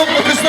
좀 보세요.